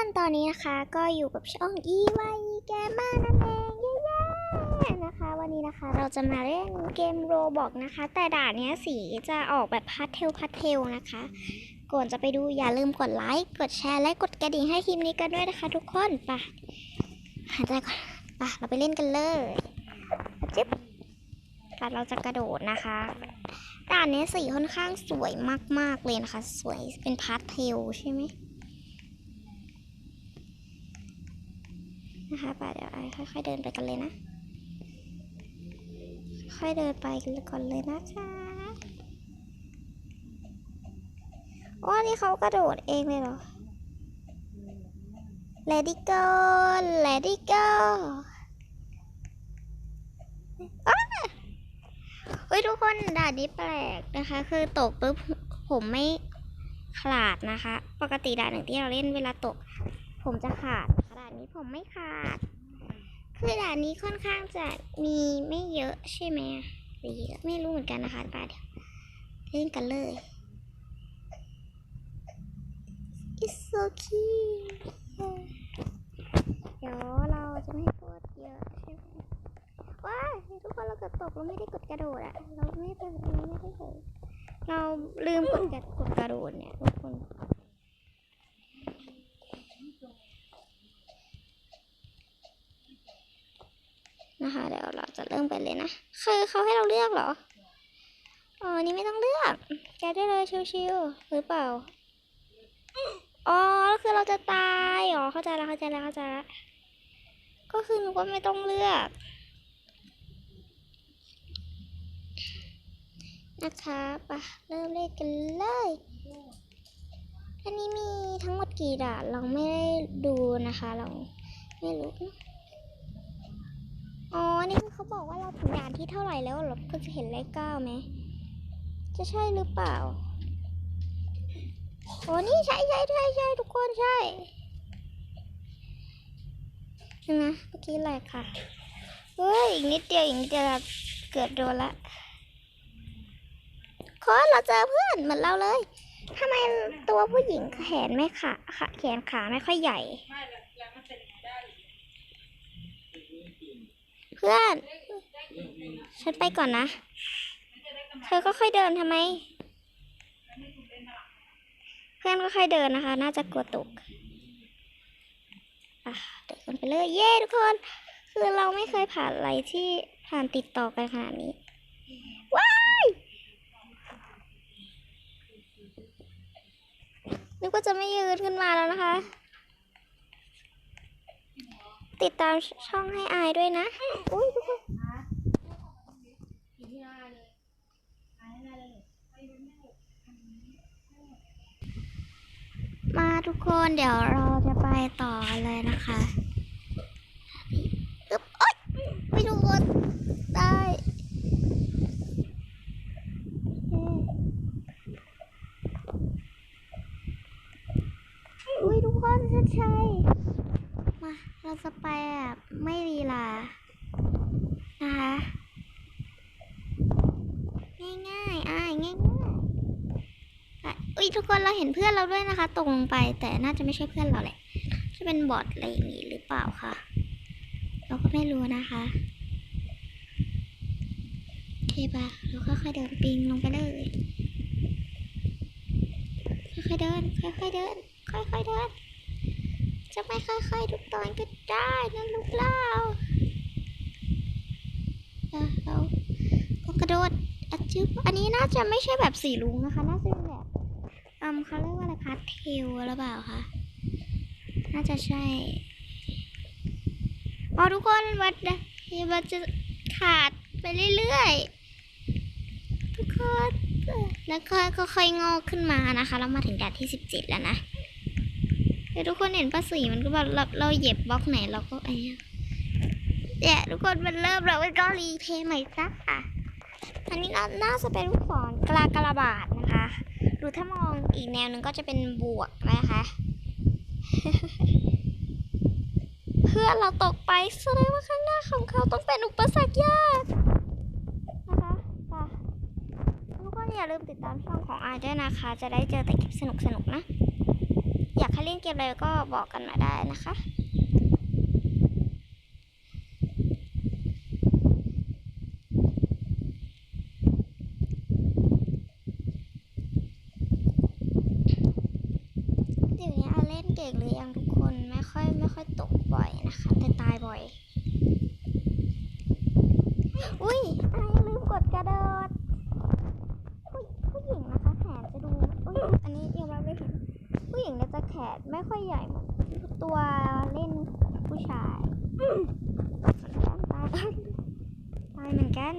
คนตอนนี้นะคะก็อยู่กับช่องอีวายแกมานั่นเองเย้ๆนะคะ วันนี้นะคะเราจะมาเล่นเกมโรบอกนะคะ แต่ด่านเนี้ยสีจะออกแบบพาสเทลพาสเทลนะคะ ก่อนจะไปดูอย่าลืมกดไลค์กดแชร์และกดกระดิ่งให้ทีมนี้กันด้วยนะคะ ทุกคนไปหายใจก่อนไปเราไปเล่นกันเลยจิ๊บไปเราจะกระโดดนะคะด่านเนี้ยสีค่อนข้างสวยมากๆเลยนะคะ สวยเป็นพาสเทลใช่ไหม นะคะไปเดี๋ยวไอค่อยๆเดินไปกันเลยนะ ค่อยเดินไปกันก่อนเลยนะคะโอ้นี่เขากระโดดเองเลยเหรอ Let it go Let it go อ้าเฮ้ยทุกคนด่านนี้แปลกนะคะ คือตกปุ๊บผมไม่ขาดนะคะ ปกติด่านหนึ่งที่เราเล่นเวลาตก ผมจะขาด นี้ผมไม่ขาด คือด่านนี้ค่อนข้างจะมีไม่เยอะใช่ไหมหรือเยอะไม่รู้เหมือนกันนะคะไปเดี๋ยวเล่นกันเลย It's so cute เดี๋ยวเราจะไม่กดเยอะใช่ไหมว้าทุกคนเราเกิดตกเราไม่ได้กดกระโดดอะเราไม่ได้เราไม่ได้เลยเราลืมกดกระกดกระโดดเนี่ยทุกคน นะคะเดี๋ยวเราจะเริ่มไปเลยนะคือเขาให้เราเลือกเหรออ๋อนี่ไม่ต้องเลือกแกได้เลยชิวๆหรือเปล่าอ๋อแล้วคือเราจะตายอ๋อเข้าใจแล้วเข้าใจแล้วเข้าใจแล้วก็คือหนึกว่าไม่ต้องเลือก นะคะไปะเริ่มเล่นกันเลยอันนี้มีทั้งหมดกี่ด่านเราไม่ได้ดูนะคะ เราไม่รู้ อ๋อ นี่คือเขาบอกว่าเราถึงด่านที่เท่าไหร่แล้วเหรอก็จะเห็นเลขเก้าไหม จะใช่หรือเปล่า โอ้นี่ใช่ใช่ใช่ใช่ทุกคนใช่นะเมื่อกี้แหลกค่ะ เฮ้ย อีกนิดเดียวอีกนิดเดียวเกือบโดนละคอเราเจอเพื่อนเหมือนเราเลยทำไมตัวผู้หญิงแขนไม่ขาขาแขนขาไม่ค่อยใหญ่ ไม่แล้วแล้วมันเป็นได้หรือ เพื่อน ฉันไปก่อนนะ เธอก็ค่อยเดินทำไม เพื่อนก็ค่อยเดินนะคะ น่าจะกลัวตกอะเดินกันไปเลยเย้ทุกคน คือเราไม่เคยผ่านอะไรที่ผ่านติดต่อกันขนาดนี้ ว้ายนึกว่าจะไม่ยืนขึ้นมาแล้วนะคะ ติดตามช่องให้อายด้วยนะอุ้ยทุกคนมาทุกคนเดี๋ยวเราจะไปต่อเลยนะคะอึ๊บโอ๊ยไปดูบนได้เย้อุ้ยทุกคนเส้นชัยมาเราจะไปแบบไม่ลีลา นะคะ ง่ายๆ อ่ายง่ายอุ้ยทุกคนเราเห็นเพื่อนเราด้วยนะคะ ตกลงไปแต่น่าจะไม่ใช่เพื่อนเราแหละ จะเป็นบอทอะไรอย่างนี้หรือเปล่าคะเราก็ไม่รู้นะคะโอเคปะเราค่อยๆเดินปิงลงไปเลยค่อยๆเดิน ค่อยๆเดิน ค่อยๆเดิน จะไม่ค่อยๆทุกตอนก็ได้นะลูกเล่าเราก็กระโดด อัด จึ๊บอันนี้น่าจะไม่ใช่แบบสีลุงนะคะ น่าจะเป็นแบบอืมเขาเรียกว่าอะไรพาสเทลหรือเปล่าคะน่าจะใช่อ๋อทุกคนวัดนะมันจะขาดไปเรื่อยๆทุกคนแล้วก็ก็ค่อยงอกขึ้นมานะคะ เรามาถึงด่านที่สิบเจ็ดแล้วนะเดี๋ยวทุกคนเห็นป้าสีมันก็แบบเราเราเหยียบบล็อกไหนเราก็ไอ้เนี่ยเนี่ยทุกคนมันเริ่มแล้วก็รีเพย์ใหม่ซะค่ะ อันนี้น่านาจะเป็นลูกศรกลากระบาดนะคะ หรือถ้ามองอีกแนวหนึ่งก็จะเป็นบวกนะคะ เพื่อเราตกไปแสดงว่าข้างหน้าของเขาต้องเป็นอุปสรรคยากนะคะค่ะทุกคนอย่าลืมติดตามช่องของอาด้วยนะคะ จะได้เจอแต่คลิปสนุกๆนะ อยากให้เล่นเกมอะไรก็บอกกันมาได้นะคะ เดี๋ยวนี้อาเล่นเก่งหรือยังทุกคนไม่ค่อยไม่ค่อยตกบ่อยนะคะ แต่ตายบ่อย อุ้ยอาอย่าลืมกดกระโดดผู้ผู้หญิงนะคะแขนจะดูอุ้ยอันนี้ยอมรับเลยเห็น ผู้หญิงเนี่ยจะแขนไม่ค่อยใหญ่เหมือนตัวเล่นผู้ชายเหมือนกันตายตายเหมือนกัน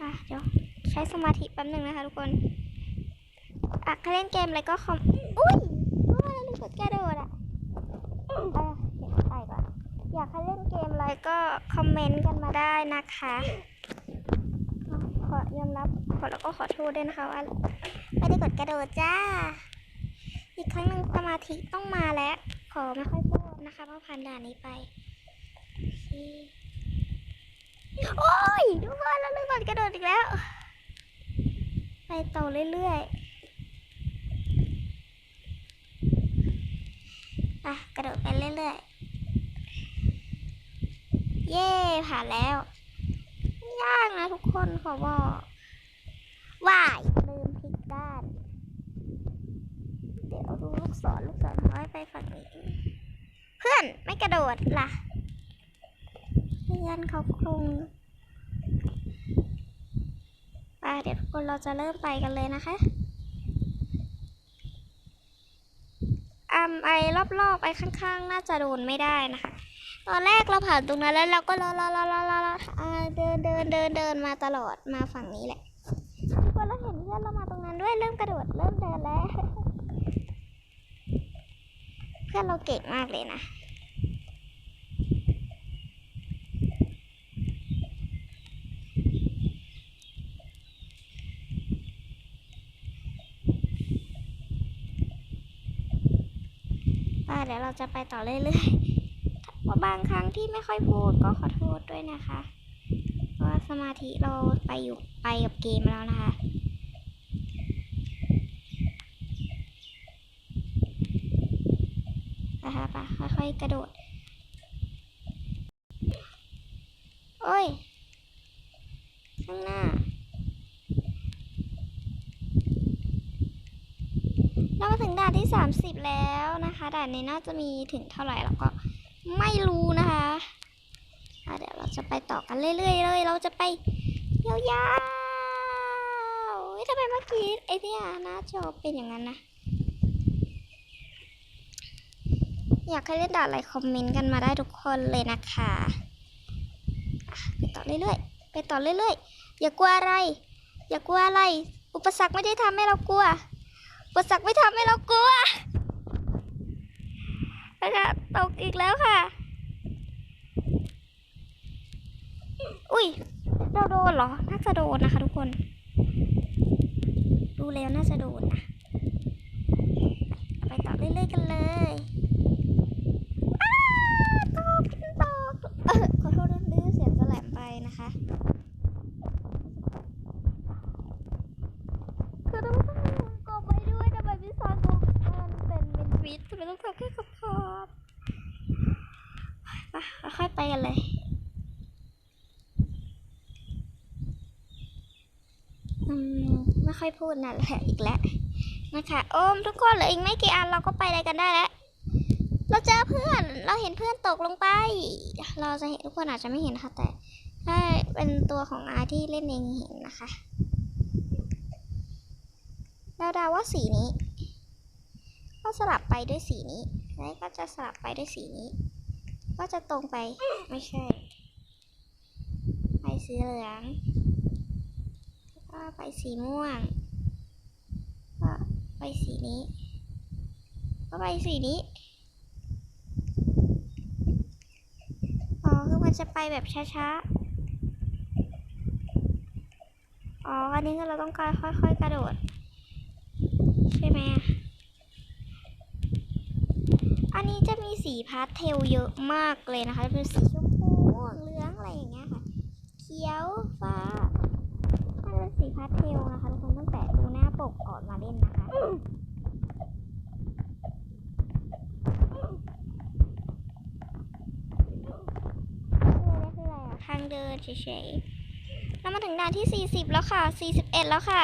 อะเดี๋ยวใช้สมาธิแป๊บหนึ่งนะคะทุกคนอะใครเล่นเกมอะไรก็คอม อุ้ยว่าลืมกดกระโดดอะเออเดี๋ยวไปก่อนอยากให้เล่นเกมอะไรก็คอมเมนต์กันมาได้นะคะ ยอมรับขอแล้วก็ขอโทษด้วยนะคะว่าไม่ได้กดกระโดดจ้า อีกครั้งหนึ่งสมาธิต้องมาแล้ว ขอไม่ค่อยพูดนะคะเพราะผ่านด่านนี้ไป โอ้ยทุกคนเราลืมกดกระโดดอีกแล้ว ไปต่อเรื่อยๆไปกระโดดไปเรื่อยๆ เย่ผ่านแล้ว ยากนะทุกคนขอบอกว่ายลืมพลิกด้าน เดี๋ยวดูลูกศรลูกศรน้อยไปฝั่งนี้ เพื่อนไม่กระโดดล่ะเพื่อนเขาคงไปเดี๋ยวทุกคนเราจะเริ่มไปกันเลยนะคะอัมไอรอบๆไอข้างๆ น่าจะโดนไม่ได้นะคะ ตอนแรกเราผ่านตรงนั้นแล้วเราก็รอรอรอรอรอเดินเดินเดินเดินมาตลอดมาฝั่งนี้แหละทุกคนเราเห็นเพื่อนเรามาตรงนั้นด้วยเริ่มกระโดดเริ่มเดินแล้ว เพื่อนเราเก่งมากเลยนะเดี๋ยวเราจะไปต่อเรื่อยๆ ว่าบางครั้งที่ไม่ค่อยพูดก็ขอโทษด้วยนะคะเพราะว่าสมาธิเราไปอยู่ไปกับเกมแล้วนะคะ นะคะปะค่อยๆกระโดด โอ้ย ข้างหน้า เรามาถึงด่านที่ 30 แล้วนะคะ ด่านนี้น่าจะมีถึงเท่าไหร่เราก็ ไม่รู้นะคะเดี๋ยวเราจะไปต่อกันเรื่อยๆเลย เราจะไปยาวๆทำไมเมื่อกี้ไอ้นี่หน้าจอเป็นอย่างนั้นนะ อยากให้เล่นด่าอะไรคอมเมนต์กันมาได้ทุกคนเลยนะคะไปต่อเรื่อยๆ ไปต่อเรื่อยๆ อย่ากลัวอะไร อย่ากลัวอะไร อุปสรรคไม่ได้ทำให้เรากลัว อุปสรรคไม่ทำให้เรากลัว นะคะตกอีกแล้วค่ะ อุ้ยเราโดนเหรอ น่าจะโดนนะคะทุกคน ดูแล้วน่าจะโดนนะ ไปต่อเรื่อยๆกันเลยอ้าตกตกเออขอโทษด้วยดื้อเสียงจะแหลมไปนะคะ คือต้องทำกบไปด้วยทำไมพี่ซอนกบมันเป็นเป็นวิทย์ทำไมต้องทำแค่ขอบขอบไปค่อยๆไป กันเลยอืมไม่ค่อยพูดนั่นแหละอีกแล้วนะคะโอมทุกคนเหลืออีกไม่กี่อันเราก็ไปอะไรกันได้แล้ว เราเจอเพื่อนเราเห็นเพื่อนตกลงไป เราจะเห็นทุกคนอาจจะไม่เห็นค่ะแต่ถ้าเป็นตัวของอาที่เล่นเองเห็นนะคะเราดาว่าสีนี้ ก็สลับไปด้วยสีนี้แล้วก็จะสลับไปด้วยสีนี้ ก็จะตรงไปไม่ใช่ ไปสีเหลืองก็ไปสีม่วง ก็ไปสีนี้ ก็ไปสีนี้อ๋อคือมันจะไปแบบช้าๆอ๋ออันนี้คือเราต้องการค่อยๆกระโดด ใช่ไหมอันนี้จะมี สีพาสเทลเยอะมากเลยนะคะเป็นสีชมพูม่วงเหลืองอะไรอย่างเงี้ยค่ะเขียวฟ้ามันเป็นสีพาสเทลนะคะทุกคนต้องแปะดูหน้าปกก่อนมาเล่นนะคะคืออะไรคืออะไรอะทางเดินเฉยๆเรามาถึงด่านที่ 40 แล้วค่ะ 41 แล้วค่ะ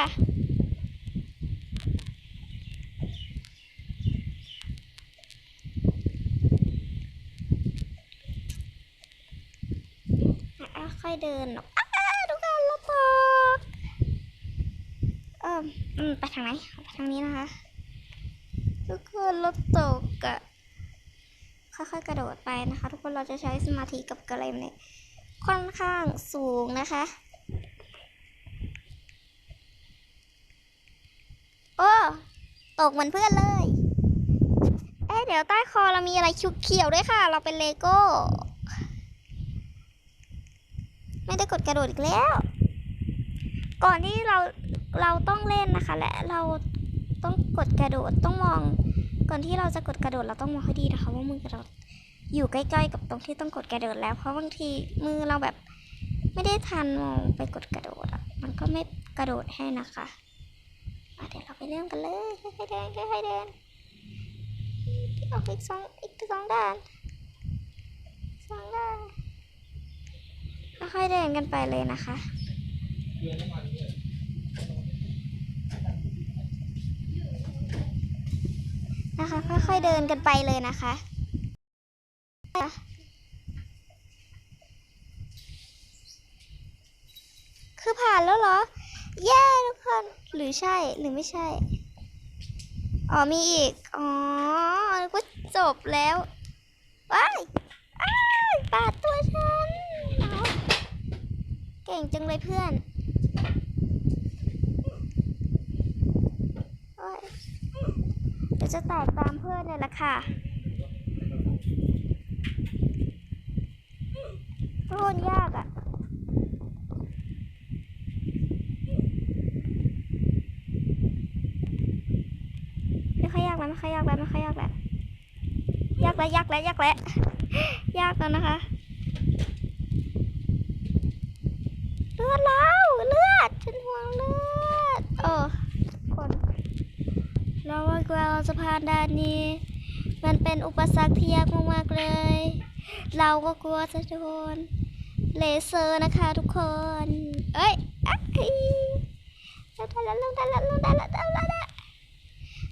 อยเดินออกอ้าทุกคนรถตกเอออืมไปทางไหนไปทางนี้นะคะ ทุกคนรถตกอะค่อยๆกระโดดไปนะคะ ทุกคนเราจะใช้สมาธิกับกระเลมเนี่ยค่อนข้างสูงนะคะโอ้ตกเหมือนเพื่อนเลย เอ๊ะเดี๋ยวใต้คอเรามีอะไรชุกเขียวด้วยค่ะ เราเป็นเลโก้ ไม่ได้กดกระโดดอีกแล้ว ก่อนที่เราเราต้องเล่นนะคะ และเราต้องกดกระโดดต้องมอง ก่อนที่เราจะกดกระโดดเราต้องมองให้ดีนะคะ ว่ามือกระโดดอยู่ใกล้ๆกับตรงที่ต้องกดกระโดดแล้ว เพราะบางทีมือเราแบบไม่ได้ทันมองไปกดกระโดดอะมันก็ไม่กระโดดให้นะคะะเดี๋ยวเราไปเริ่มกันเลยค่อยๆเดินค่อยๆเดินออกอีกสองอีกสองด้านสองด้าน ค่อยๆเดินกันไปเลยนะคะ นะคะ ค่อยๆเดินกันไปเลยนะคะคือผ่านแล้วเหรอ เย้ทุกคน หรือใช่หรือไม่ใช่ อ๋อมีอีก อ๋อกว่าจบแล้วายอ้ายปาดตัวฉันเอา เก่งจังเลยเพื่อนอเดี๋ยวจะแตกตามเพื่อนเลยละค่ะโคตรยากอะ่ะไม่ค่อยยากแล้วไม่ค่อยยากแล้วไม่ค่อยยากแล้วยากแล้วยากแล้วยากแล้วยากแล้วนะคะ เลือดแล้วเลือดฉันห่วงเลือดโอ้คนเราว่ากว่าเราจะผ่านด่านนี้ มันเป็นอุปสรรคที่ยากมากๆเลย เราก็กลัวจะโดนเลเซอร์นะคะทุกคน เอ้ยอะเฮ้ยเราได้แล้วเราได้แล้วเราได้แล้วเราได้แล้ว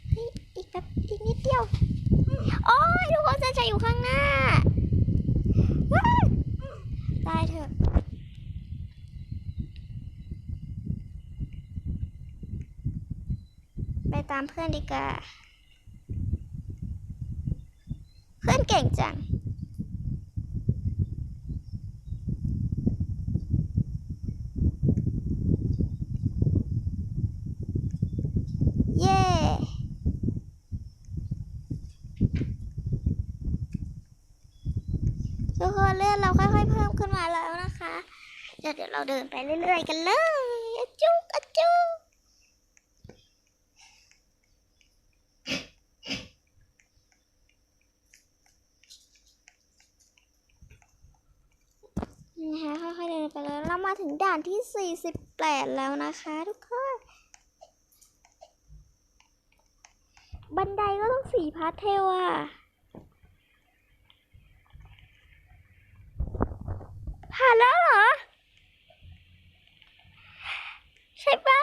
เฮ้ยอีกแบบอีกนิดเดียว โอ้ยทุกคนจะจะอยู่ข้างหน้าว้ายตายเถอะ ไปตามเพื่อนดีกว่าเพื่อนเก่งจัง เย้ทุกคนเลื่อนเราค่อยๆเพิ่มขึ้นมาแล้วนะคะ เดี๋ยวเดี๋ยวเราเดินไปเรื่อยๆกันเลยอจุกอจุก นะคะค่อยๆเดินไปเลยเรา มาถึงด่านที่ 48 แล้วนะคะทุกคน บันไดก็ต้องสีพาสเทลอะผ่านแล้วเหรอ ใช่ปะ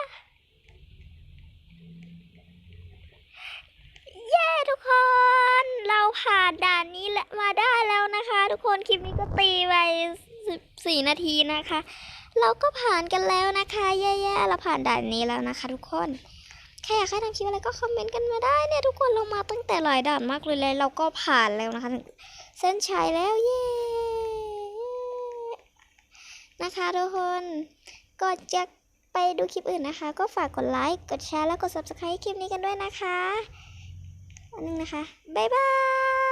เย้ทุกคน เราผ่านด่านนี้และมาได้แล้วนะคะ ทุกคนคลิปนี้ก็ตีไป สิบสี่นาทีนะคะ เราก็ผ่านกันแล้วนะคะแย่ๆเราผ่านด่านนี้แล้วนะคะ ทุกคนใครอยากให้ทำคลิปอะไรก็คอมเมนต์กันมาได้เนี่ยทุกคนเรามาตั้งแต่หลายด่านมากเลยแล้วเราก็ผ่านแล้วนะคะ เส้นชัยแล้วเย้นะคะทุกคนก็จะไปดูคลิปอื่นนะคะ ก็ฝากกดไลค์กดแชร์แล้วกด subscribe คลิปนี้กันด้วยนะคะอันนึงนะคะ บ๊ายบาย